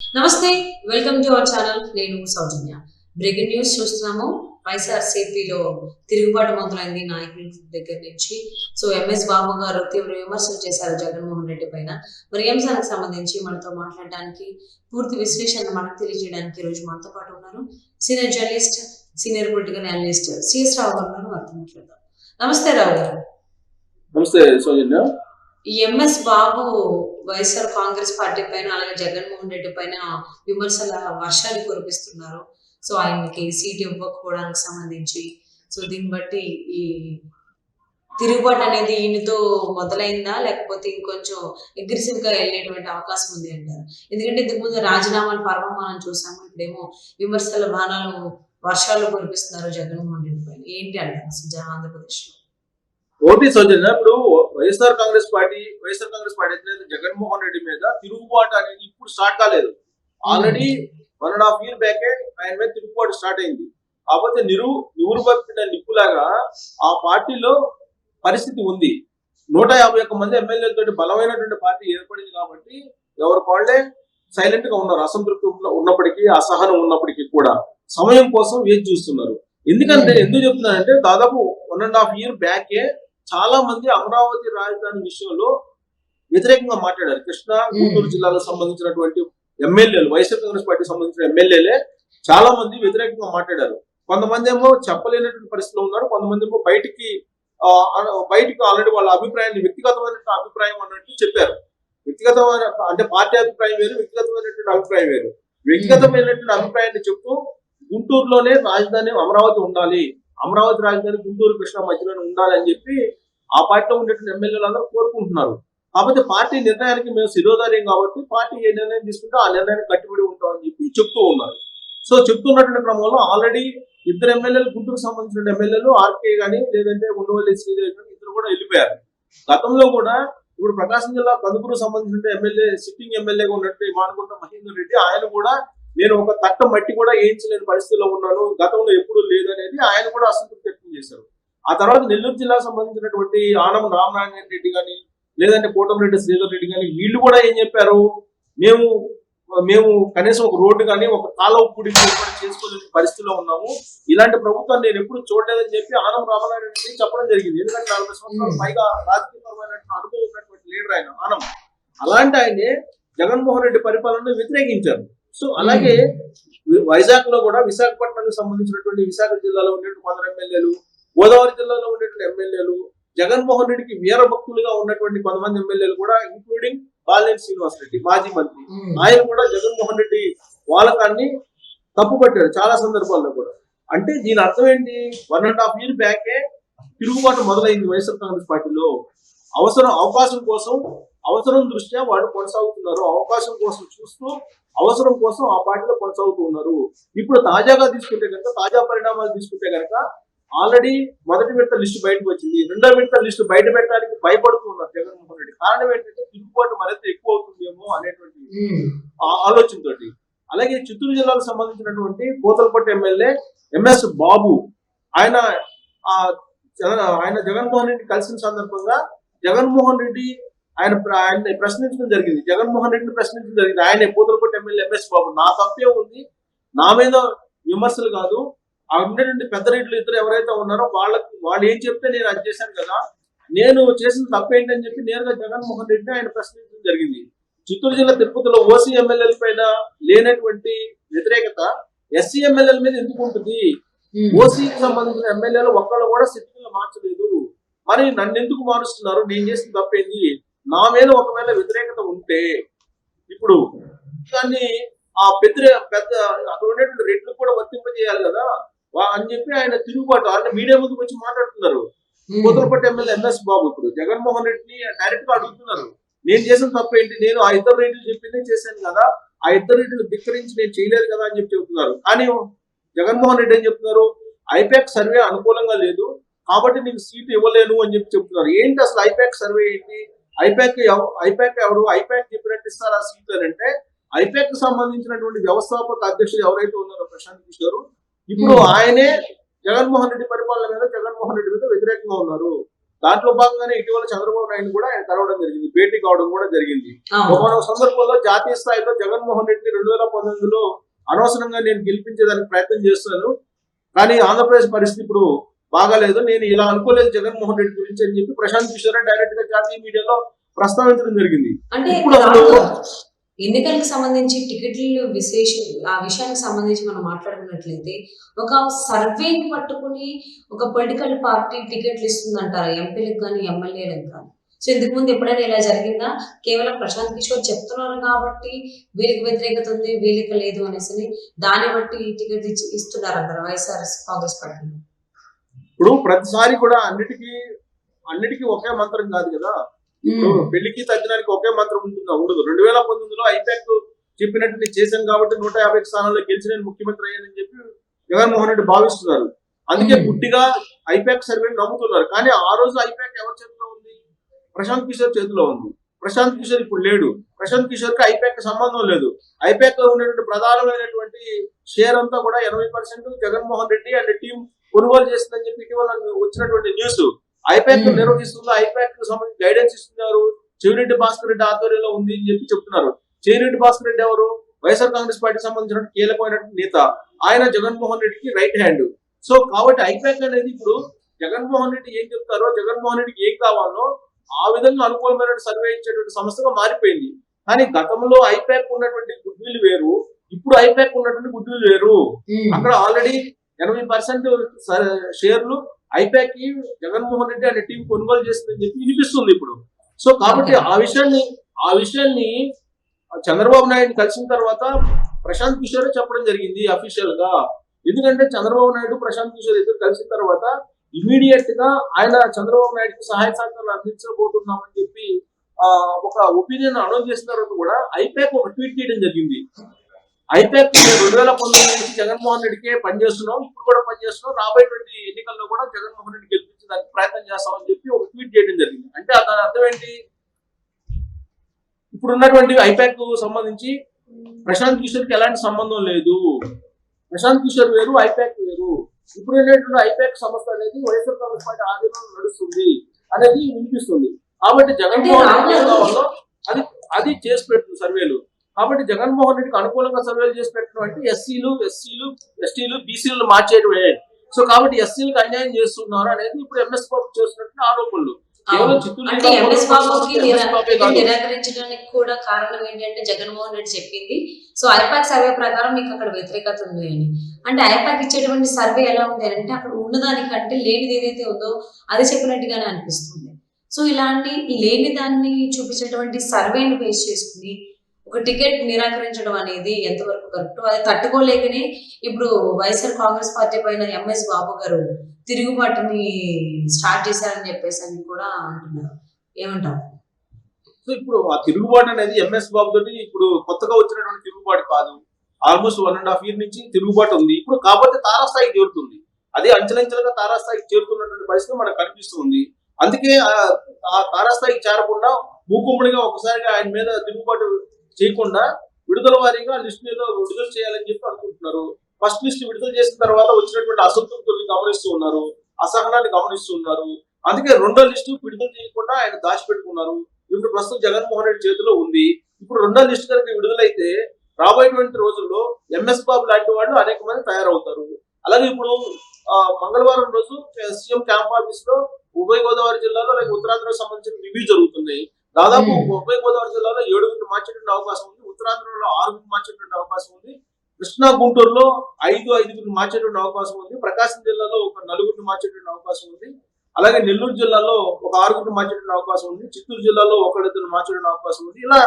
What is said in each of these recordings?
నమస్తే welcome to our channel. నేను సౌజన్య. Breaking news చూస్తున్నాము. వైఎస్ఆర్సీపీలో తిరుగుబాటు మొదలైంది నాయకుల దగ్గర నుంచి. సో ఎంఎస్ బాబు గారు తీవ్ర విమర్శలు చేశారు జగన్మోహన్ రెడ్డి పైన. మరి ఈ అంశానికి సంబంధించి మనతో మాట్లాడడానికి పూర్తి విశ్లేషణ మనకు తెలియజేయడానికి ఈరోజు రోజు మనతో పాటు ఉన్నారు senior journalist senior political analyst CS Rao garu వారితో మాట్లాడదాం. నమస్తే రావు గారు. నమస్తే Soujanya. MS Babu YSR Congress party పైన అలాగే జగన్మోహన్ రెడ్డి పైన విమర్శల వర్షాలు కురిపిస్తున్నారు. సో ఆయనకి సీట్ ఇవ్వకపోవడానికి సంబంధించి. సో దీన్ని బట్టి ఈ తిరుగుబాటు అనేది ఈయనతో మొదలైందా? లేకపోతే ఇంకొంచెం అగ్రెసివ్గా వెళ్ళేటువంటి అవకాశం ఉంది అంటారు. ఎందుకంటే ఇంతకు ముందు రాజీనామాలు పర్వం మనం చూసాము ఇప్పుడేమో విమర్శల బాణాలు వర్షాలు కురిపిస్తున్నారు జగన్మోహన్ రెడ్డి పైన. ఏంటి అంటారు అసలు ఆంధ్రప్రదేశ్లో ఓటీ సౌజన్య ఇప్పుడు YSR Congress party YSR Congress party అధినేత జగన్మోహన్ రెడ్డి మీద తిరుగుబాటు అనేది ఇప్పుడు స్టార్ట్ కాలేదు. Already one and half year బ్యాకే ఆయన మీద తిరుగుబాటు స్టార్ట్ అయింది. కాకపోతే నిరు నివురుబప్పిన నిప్పులాగా ఆ పార్టీలో పరిస్థితి ఉంది. నూట యాభై ఒక్క మంది ఎమ్మెల్యేలతో బలమైనటువంటి పార్టీ ఏర్పడింది కాబట్టి ఎవరి వాళ్ళే సైలెంట్గా ఉన్నారు. అసంతృప్తి ఉన్న- ఉన్నప్పటికీ అసహనం ఉన్నప్పటికీ కూడా. సమయం కోసం వేచి చూస్తున్నారు. ఎందుకంటే ఎందుకు చెప్తున్నానంటే దాదాపు వన్ అండ్ హాఫ్ ఇయర్ బ్యాకే చాలా మంది అమరావతి రాజధాని విషయంలో వ్యతిరేకంగా మాట్లాడారు. కృష్ణా గుంటూరు జిల్లాలకు సంబంధించినటువంటి ఎమ్మెల్యేలు వైఎస్ఆర్ కాంగ్రెస్ పార్టీకి సంబంధించిన ఎమ్మెల్యేలే చాలా మంది వ్యతిరేకంగా మాట్లాడారు. కొంతమంది ఏమో చెప్పలేనటువంటి పరిస్థితిలో ఉన్నారు. కొంతమంది ఏమో బయటికి బయటికి ఆల్రెడీ వాళ్ళ అభిప్రాయాన్ని వ్యక్తిగతమైన అభిప్రాయం అన్నట్టు చెప్పారు. వ్యక్తిగతమైన అంటే పార్టీ అభిప్రాయం వేరు వ్యక్తిగతమైనటువంటి అభిప్రాయం వేరు. వ్యక్తిగతమైనటువంటి అభిప్రాయాన్ని చెప్తూ గుంటూరులోనే రాజధాని అమరావతి ఉండాలి. అమరావతి రాజధాని గుంటూరు కృష్ణా మధ్యలోనే ఉండాలి అని చెప్పి ఆ పార్టీలో ఉండేటువంటి ఎమ్మెల్యేలు అందరూ కోరుకుంటున్నారు. కాకపోతే పార్టీ నిర్ణయానికి మేము శిరోధార్యం కాబట్టి పార్టీ ఏ నిర్ణయం తీసుకుంటే ఆ నిర్ణయానికి కట్టుబడి ఉంటాం అని చెప్పి చెప్తూ ఉన్నారు. సో చెప్తున్నటువంటి క్రమంలో ఆల్రెడీ ఇద్దరు ఎమ్మెల్యేలు గుంటూరుకు సంబంధించిన ఎమ్మెల్యేలు ఆర్కే గానీ లేదంటే ఉండవల్లి శ్రీదేవి కానీ ఇద్దరు కూడా వెళ్ళిపోయారు. గతంలో కూడా ఇప్పుడు ప్రకాశం జిల్లా కందుకూరు సంబంధించిన ఎమ్మెల్యే సిట్టింగ్ ఎమ్మెల్యేగా ఉన్నట్టు మానుకుంట మహేందర్ రెడ్డి ఆయన కూడా నేను ఒక తట్ట మట్టి కూడా వేయించలేని పరిస్థితిలో ఉన్నాను. గతంలో ఎప్పుడు లేదనేది ఆయన కూడా అసంతృప్తి వ్యక్తం చేశారు. ఆ తర్వాత నెల్లూరు జిల్లాకు సంబంధించినటువంటి ఆనం రామనారాయణ రెడ్డి కానీ లేదంటే కోటమిరెడ్డి శ్రీధర్ రెడ్డి కానీ వీళ్ళు కూడా ఏం చెప్పారు? మేము మేము కనీసం ఒక రోడ్డు కానీ ఒక కాలువ పూడి చేసుకోలేని పరిస్థితిలో ఉన్నాము. ఇలాంటి ప్రభుత్వాన్ని నేను ఎప్పుడు చూడలేదని చెప్పి ఆనం రామనారాయణ రెడ్డి చెప్పడం జరిగింది. ఎందుకంటే నలభై సంవత్సరాలు పైగా రాజకీయపరమైన అనుభవం ఉన్నటువంటి లీడర్ ఆయన ఆనం. అలాంటి ఆయనే జగన్మోహన్ రెడ్డి పరిపాలనను వ్యతిరేకించారు. సో అలాగే వైజాగ్లో కూడా విశాఖపట్నానికి సంబంధించినటువంటి విశాఖ జిల్లాలో ఉండేటువంటి కొందరు ఎమ్మెల్యేలు గోదావరి జిల్లాలో ఉండేటువంటి ఎమ్మెల్యేలు జగన్మోహన్ రెడ్డికి వీర భక్తులుగా ఉన్నటువంటి కొంతమంది ఎమ్మెల్యేలు కూడా ఇంక్లూడింగ్ బాలినేని శ్రీనివాస్ రెడ్డి మాజీ మంత్రి. ఆయన కూడా జగన్మోహన్ రెడ్డి వాలకాన్ని తప్పుపట్టాడు చాలా సందర్భాల్లో కూడా. అంటే దీని అర్థం ఏంటి? వన్ అండ్ హాఫ్ ఇయర్ బ్యాకే తిరుగుబాటు మొదలైంది వైఎస్ఆర్ కాంగ్రెస్ పార్టీలో. అవసరం అవకాశం కోసం అవసరం దృష్ట్యా వాళ్ళు కొనసాగుతున్నారు. అవకాశం కోసం చూస్తూ అవసరం కోసం ఆ పార్టీలో కొనసాగుతూ ఉన్నారు. ఇప్పుడు తాజాగా తీసుకుంటే కనుక తాజా పరిణామాలు తీసుకుంటే కనుక ఆల్రెడీ మొదటి విడత లిస్టు బయటకు వచ్చింది. రెండో విడత లిస్టు బయట పెట్టడానికి భయపడుతూ ఉన్నారు జగన్మోహన్ రెడ్డి. కారణం ఏంటంటే తిరుగుబాటు మరింత ఎక్కువ అవుతుందేమో అనేటువంటి ఆ ఆలోచనతోటి. అలాగే చిత్తూరు జిల్లాకు సంబంధించినటువంటి పోతలపట్టు ఎమ్మెల్యే ఎంఎస్ బాబు ఆయన ఆయన జగన్మోహన్ రెడ్డి కలిసిన సందర్భంగా జగన్మోహన్ రెడ్డి ఆయన ఆయన ప్రశ్నించడం జరిగింది. జగన్మోహన్ రెడ్డిని ప్రశ్నించడం జరిగింది. ఆయన పోతలపట్టు ఎమ్మెల్యే ఎంఎస్ బాబు. నా తప్పే ఉంది. నా మీద విమర్శలు కాదు. ఆ ఉండేటువంటి పెద్ద రెడ్లు ఇద్దరు ఎవరైతే ఉన్నారో వాళ్ళకి వాళ్ళు ఏం చెప్తే నేను అది చేశాను కదా నేను చేసిన తప్పేంటని చెప్పి నేరుగా జగన్మోహన్ రెడ్డిని ఆయన ప్రశ్నించడం జరిగింది. చిత్తూరు జిల్లా తిరుపతిలో ఓసీ ఎమ్మెల్యేల పైన లేనటువంటి వ్యతిరేకత ఎస్సీ ఎమ్మెల్యేల మీద ఎందుకు ఉంటుంది? ఓసీకి సంబంధించిన ఎమ్మెల్యేలు ఒక్కళ్ళు కూడా సిట్టింగ్ మార్చలేదు. మరి నన్ను ఎందుకు మారుస్తున్నారు? నేను చేసిన తప్పేంది? నా మీద ఒకవేళ వ్యతిరేకత ఉంటే ఇప్పుడు దాన్ని ఆ పెద్ద పెద్ద అక్కడ ఉండేటువంటి రెట్లు కూడా వర్తింపజేయాలి కదా. అని చెప్పి ఆయన తిరుగుబాటు ఆయన మీడియా ముందుకు వచ్చి మాట్లాడుతున్నారు. కూతురుపట్టి ఎమ్మెల్యే ఎంఎస్ బాబు ఇప్పుడు జగన్మోహన్ రెడ్డిని డైరెక్ట్గా అడుగుతున్నారు. నేను చేసిన తప్పు ఏంటి? నేను ఆ ఇద్దరు రేట్లు చెప్పిందే చేశాను కదా. ఆ ఇద్దరు రేట్లు ధిక్కరించి నేను చేయలేదు కదా అని చెప్పి చెప్తున్నారు. కానీ జగన్మోహన్ రెడ్డి ఏం చెప్తున్నారు? ఐపాక్ సర్వే అనుకూలంగా లేదు. కాబట్టి నీకు సీట్ ఇవ్వలేను అని చెప్పి చెప్తున్నారు. ఏంటి అసలు ఐపాక్ సర్వే ఏంటి? ఐపాక్ ఐపాక్ ఎవరు? ఐపాక్ చెప్పినట్టు ఇస్తారు ఆ సీట్ అంటే ఐపాక్కి సంబంధించినటువంటి వ్యవస్థాపక అధ్యక్షుడు ఎవరైతే ఉన్నారో ప్రశాంత్ కిషోర్ ఇప్పుడు. ఆయనే జగన్మోహన్ రెడ్డి పరిపాలన మీద జగన్మోహన్ రెడ్డి మీద వ్యతిరేకంగా ఉన్నారు. దాంట్లో భాగంగానే ఇటీవల చంద్రబాబు నాయుడు కూడా ఆయన కలవడం జరిగింది భేటీ కావడం కూడా జరిగింది. ఒక సందర్భంలో జాతీయ స్థాయిలో జగన్మోహన్ రెడ్డి రెండు వేల పంతొమ్మిదిలో అనవసరంగా నేను గెలిపించేదానికి ప్రయత్నం చేస్తాను కానీ ఆంధ్రప్రదేశ్ పరిస్థితి ఇప్పుడు బాగాలేదు. నేను ఇలా అనుకోలేదు జగన్మోహన్ రెడ్డి గురించి అని చెప్పి ప్రశాంత్ కిషోర్ డైరెక్ట్గా జాతీయ మీడియాలో ప్రస్తావించడం జరిగింది. అంటే ఇప్పుడు అసలు- ఎన్నికలకు సంబంధించి టికెట్లు విశేషం ఆ విషయానికి సంబంధించి మనం మాట్లాడుకున్నట్లయితే ఒక సర్వేని పట్టుకుని ఒక పొలిటికల్ పార్టీ టికెట్లు ఇస్తుందంటారా? ఎంపీలకు కానీ ఎమ్మెల్యేలకు కానీ సో ఇంతకు ముందు ఎప్పుడైనా ఇలా జరిగిందా? కేవలం ప్రశాంత్ కిషోర్ చెప్తున్నారు కాబట్టి వీరికి వ్యతిరేకత ఉంది వీళ్ళకి లేదు అనేసి దాన్ని బట్టి టికెట్ ఇచ్చి ఇస్తున్నారంటారు వైఎస్ఆర్ కాంగ్రెస్ పార్టీలో? ఇప్పుడు ప్రతిసారి కూడా అన్నిటికీ అన్నిటికీ ఒకే మంత్రం కాదు కదా? ఇప్పుడు. పెళ్ళికి తగ్గినానికి ఒకే మంత్రం ఉంటుందా? ఉండదు. రెండు వేల పంతొమ్మిదిలో ఐపాక్ చెప్పినట్టు నేను చేశాను కాబట్టి నూట యాభై స్థానాల్లో గెలిచి నేను ముఖ్యమంత్రి అయ్యానని చెప్పి జగన్మోహన్ రెడ్డి భావిస్తున్నారు. అందుకే. గుడ్డిగా ఐపాక్ సర్వేని నమ్ముతున్నారు. కానీ ఆ రోజు ఐపాక్ ఎవరి చేతిలో ఉంది? ప్రశాంత్ కిషోర్ చేతిలో ఉంది. ప్రశాంత్ కిషోర్ ఇప్పుడు లేడు. ప్రశాంత్ కిషోర్కి ఐపాక్ సంబంధం లేదు. ఐపాక్లో ఉన్నటువంటి ప్రధానమైనటువంటి షేర్ అంతా కూడా ఎనభై percent Jaganmohan Reddy and team కొనుగోలు చేస్తుందని చెప్పి ఇటీవల వచ్చినటువంటి న్యూస్ ఐపాక్. నిర్వహిస్తుంది? ఐపాక్కు సంబంధించి గైడెన్స్ ఇస్తున్నారు? చెవిరెడ్డి భాస్కర్ రెడ్డి ఆధ్వర్యంలో ఉంది అని చెప్పి చెప్తున్నారు. చెవిరెడ్డి భాస్కర్ రెడ్డి ఎవరు? వైఎస్ఆర్ కాంగ్రెస్ పార్టీకి సంబంధించిన కీలకమైనటువంటి నేత. ఆయన జగన్మోహన్ రెడ్డికి రైట్ హ్యాండ్ సో కాబట్టి ఐపాక్ అనేది ఇప్పుడు జగన్మోహన్ రెడ్డి ఏం చెప్తారో జగన్మోహన్ రెడ్డికి ఏం కావాలో ఆ విధంగా అనుకూలమైన సర్వే ఇచ్చేటువంటి సంస్థగా మారిపోయింది. కానీ గతంలో ఐపాక్ ఉన్నటువంటి గుడ్విల్ వేరు. ఇప్పుడు ఐపాక్ ఉన్నటువంటి గుడ్విల్ వేరు. ఉమ్. అక్కడ ఆల్రెడీ ఎనభై పర్సెంట్ షేర్లు ఐపాక్కి జగన్మోహన్ రెడ్డి అనే టీం కొనుగోలు చేస్తుందని చెప్పి వినిపిస్తుంది ఇప్పుడు. సో కాబట్టి ఆ విషయాన్ని ఆ విషయాన్ని చంద్రబాబు నాయుడు కలిసిన తర్వాత ప్రశాంత్ కిషోర్ చెప్పడం జరిగింది అఫీషియల్గా. ఎందుకంటే చంద్రబాబు నాయుడు ప్రశాంత్ కిషోర్ ఇద్దరు కలిసిన తర్వాత ఇమీడియట్గా ఆయన చంద్రబాబు నాయుడుకి సహాయ సహకారాలు అందించబోతున్నామని చెప్పి ఒక ఒపీనియన్ అనౌన్స్ చేసిన తర్వాత కూడా ఐపాక్ ఒక ట్వీట్ చేయడం జరిగింది. ఐపాక్ రెండు వేల పంతొమ్మిది నుంచి జగన్మోహన్ రెడ్డికే పనిచేస్తున్నాం ఇప్పుడు కూడా పనిచేస్తున్నాం. రాబోయేటువంటి ఎన్నికల్లో కూడా జగన్మోహన్ రెడ్డి గెలిపించడానికి ప్రయత్నం చేస్తామని చెప్పి ఒక ట్వీట్ చేయడం జరిగింది. అంటే దాని అర్థం ఏంటి? ఇప్పుడు ఉన్నటువంటి ఐపాక్ సంబంధించి ప్రశాంత్ కిషోర్కి ఎలాంటి సంబంధం లేదు. ప్రశాంత్ కిషోర్ వేరు ఐపాక్ వేరు. ఇప్పుడు ఉన్నటువంటి ఐపాక్ సంస్థ అనేది వైఎస్ఆర్ కాంగ్రెస్ పార్టీ ఆధీనంలో నడుస్తుంది అనేది వినిపిస్తుంది. కాబట్టి జగన్మోహన్ రెడ్డి అది అది చేసి పెడుతుంది సర్వేలు. కాబట్టి జగన్మోహన్ రెడ్డికి అనుకూలంగా సర్వేలు చేసి పెట్టడం అంటే ఎస్సీలు ఎస్సీలు ఎస్టీలు బీసీలు మార్చేయడమే సో కాబట్టి ఎస్సీలకు అన్యాయం చేస్తున్నారు అనేది ఇప్పుడు ఎంఎస్ బాబు చేస్తున్నట్టు ఆరోపణలు. నిరాకరించడానికి కూడా కారణం ఏంటంటే జగన్మోహన్ రెడ్డి చెప్పింది. సో ఐపాక్ సర్వే ప్రకారం మీకు అక్కడ వ్యతిరేకత ఉంది అని. అంటే ఐపాక్ ఇచ్చేటువంటి సర్వే ఎలా ఉంది అంటే అక్కడ ఉన్నదానికంటే లేనిది ఏదైతే ఉందో అది చెప్పినట్టుగానే అనిపిస్తుంది. సో ఇలాంటి లేని దాన్ని చూపించేటువంటి సర్వేని బేస్ చేసుకుని ఒక టికెట్ నిరాకరించడం అనేది ఎంతవరకు కరెక్ట్? అది తట్టుకోలేకనే ఇప్పుడు వైఎస్ఆర్ కాంగ్రెస్ పార్టీ పైన ఎంఎస్ బాబు గారు తిరుగుబాటుని స్టార్ట్ చేశారని చెప్పేసి అని కూడా అంటున్నారు. ఏమంటారు సో ఇప్పుడు ఆ తిరుగుబాటు అనేది ఎంఎస్ బాబు తోటి ఇప్పుడు కొత్తగా వచ్చినటువంటి తిరుగుబాటు కాదు. Almost one and half year నుంచి తిరుగుబాటు ఉంది. ఇప్పుడు కాకపోతే తారాస్థాయికి చేరుతుంది. అదే అంచెలంచెలుగా తారాస్థాయికి చేరుతున్నటువంటి పరిస్థితి మనకు కనిపిస్తుంది. అందుకే ఆ- తారాస్థాయికి చేరకుండా భూకుమ్మడిగా ఒకసారిగా ఆయన మీద తిరుగుబాటు చేయకుండా విడుదల వారీగా లిస్ట్ మీద విడుదల చేయాలని చెప్పి అనుకుంటున్నారు. ఫస్ట్ లిస్ట్ విడుదల చేసిన తర్వాత వచ్చినటువంటి అసంతృప్తుల్ని గమనిస్తూ ఉన్నారు. అసహనాన్ని గమనిస్తూ ఉన్నారు. అందుకే రెండో లిస్టు విడుదల చేయకుండా ఆయన దాచిపెట్టుకున్నారు. ఇప్పుడు ప్రస్తుతం జగన్మోహన్ రెడ్డి చేతిలో ఉంది. ఇప్పుడు రెండో లిస్ట్ కనుక విడుదలైతే రాబోయేటువంటి రోజుల్లో ఎంఎస్ బాబు లాంటి వాళ్ళు అనేక మంది తయారవుతారు. అలాగే ఇప్పుడు ఆ, మంగళవారం రోజు సీఎం క్యాంప్ ఆఫీస్లో ఉభయ గోదావరి జిల్లాలో లేక ఉత్తరాంధ్రకు సంబంధించిన రివ్యూ జరుగుతున్నాయి. దాదాపు. ఉభయ గోదావరి జిల్లాలో ఏడుగురిని మార్చేటువంటి అవకాశం ఉంది. ఉత్తరాంధ్రలో ఆరుగురిని మార్చేటువంటి అవకాశం ఉంది. కృష్ణా గుంటూరులో ఐదు ఐదుగురిని మార్చేటువంటి అవకాశం ఉంది. ప్రకాశం జిల్లాలో ఒక నలుగురిని మార్చేటువంటి అవకాశం ఉంది. అలాగే నెల్లూరు జిల్లాలో ఒక ఆరుగురిని మార్చేటువంటి అవకాశం ఉంది. చిత్తూరు జిల్లాలో ఒకరిద్దరు మార్చేటువంటి అవకాశం ఉంది. ఇలా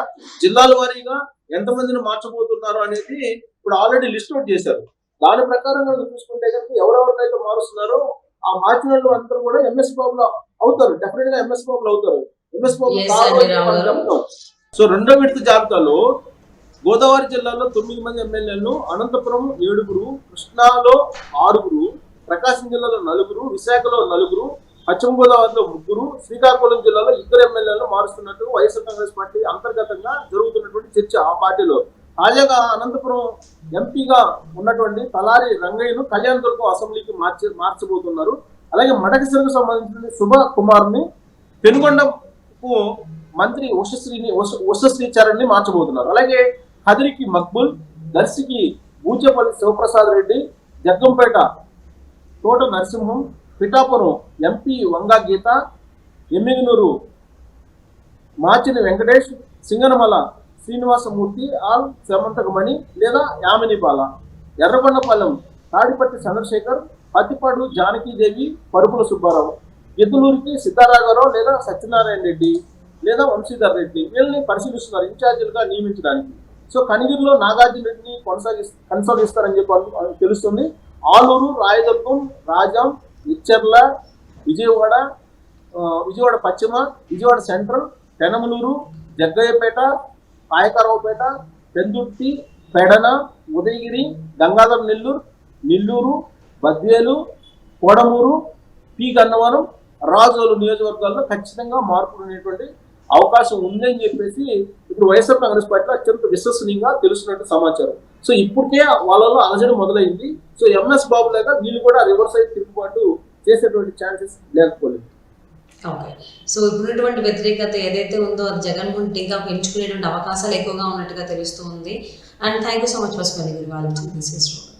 జిల్లాల వారీగా ఎంతమందిని మార్చబోతున్నారు అనేది ఇప్పుడు ఆల్రెడీ లిస్ట్ అవుట్ చేశారు. దాని ప్రకారం కనుక చూసుకుంటే కనుక ఎవరెవరికైతే మారుస్తున్నారో ఆ మార్చిన వాళ్ళు అందరూ కూడా ఎంఎస్ బాబులు అవుతారు. డెఫినెట్గా ఎంఎస్ బాబులు అవుతారు. సో రెండో విడత జాబితాలో గోదావరి జిల్లాలో తొమ్మిది మంది ఎమ్మెల్యేలు అనంతపురం ఏడుగురు కృష్ణాలో ఆరుగురు ప్రకాశం జిల్లాలో నలుగురు విశాఖలో నలుగురు పశ్చిమ గోదావరిలో ముగ్గురు శ్రీకాకుళం జిల్లాలో ఇద్దరు ఎమ్మెల్యేలను మారుస్తున్నట్టు వైఎస్ఆర్ కాంగ్రెస్ పార్టీ అంతర్గతంగా జరుగుతున్నటువంటి చర్చ ఆ పార్టీలో. తాజాగా అనంతపురం ఎంపీగా ఉన్నటువంటి తలారి రంగయ్యను కళ్యాణదుర్గం అసెంబ్లీకి మార్చి మార్చబోతున్నారు. అలాగే మడకసిరకు సంబంధించిన శుభ కుమార్ని పెనుగొండకు మంత్రి ఉషశ్రీని ఉష- ఉషశ్రీచరణ్ని మార్చబోతున్నారు. అలాగే హదిరికి మక్బుల్ దర్శికి బూచేపల్లి శివప్రసాద్ రెడ్డి జగ్గంపేట తోట నరసింహం పిఠాపురం ఎంపీ వంగా గీత ఎమ్మిగనూరు మాచిని వెంకటేష్ సింగనమల శ్రీనివాసమూర్తి ఆల్ సెమంతకమణి లేదా యామినిపాల ఎర్రగొండపాలెం తాడిపట్టి చంద్రశేఖర్ పత్తిపాడు జానకీదేవి పరుపుల సుబ్బారావు. ఎద్దులూరికి సిద్ధారాఘవరావు లేదా సత్యనారాయణ రెడ్డి లేదా వంశీధర్ రెడ్డి వీళ్ళని పరిశీలిస్తున్నారు ఇన్ఛార్జీలుగా నియమించడానికి. సో కనిగిరిలో నాగార్జున రెడ్డిని కొనసాగి కొనసాగిస్తారని చెప్పి తెలుస్తుంది. ఆలూరు రాయదుర్గం రాజాం ఇచ్చర్ల విజయవాడ విజయవాడ పశ్చిమ విజయవాడ సెంట్రల్ పెనమలూరు జగ్గయ్యపేట కాయకరావుపేట పెందుర్తి పెడన ఉదయగిరి గంగాధర నెల్లూరు నెల్లూరు బద్వేలు కోడమూరు పి గన్నవరం రాజోలు నియోజకవర్గాల్లో ఖచ్చితంగా మార్పులు అనేటువంటి అవకాశం ఉందని చెప్పేసి ఇప్పుడు వైఎస్ఆర్ కాంగ్రెస్ పార్టీలో అత్యంత విశ్వసనీయంగా తెలుస్తున్నట్టు సమాచారం. సో ఇప్పటికే వాళ్ళలో అలజడి మొదలైంది. సో ఎంఎస్ బాబు లేక వీళ్ళు కూడా రివర్స్ అయితే తిరుగుబాటు చేసేటువంటి ఛాన్సెస్ లేకపోలేదు. ఓకే. సో ఇప్పుడున్నటువంటి వ్యతిరేకత ఏదైతే ఉందో అది జగన్ గురించి ఇంకా పెంచుకునేటువంటి అవకాశాలు ఎక్కువగా ఉన్నట్టుగా తెలుస్తుంది and thank you so much for spending వాళ్ళు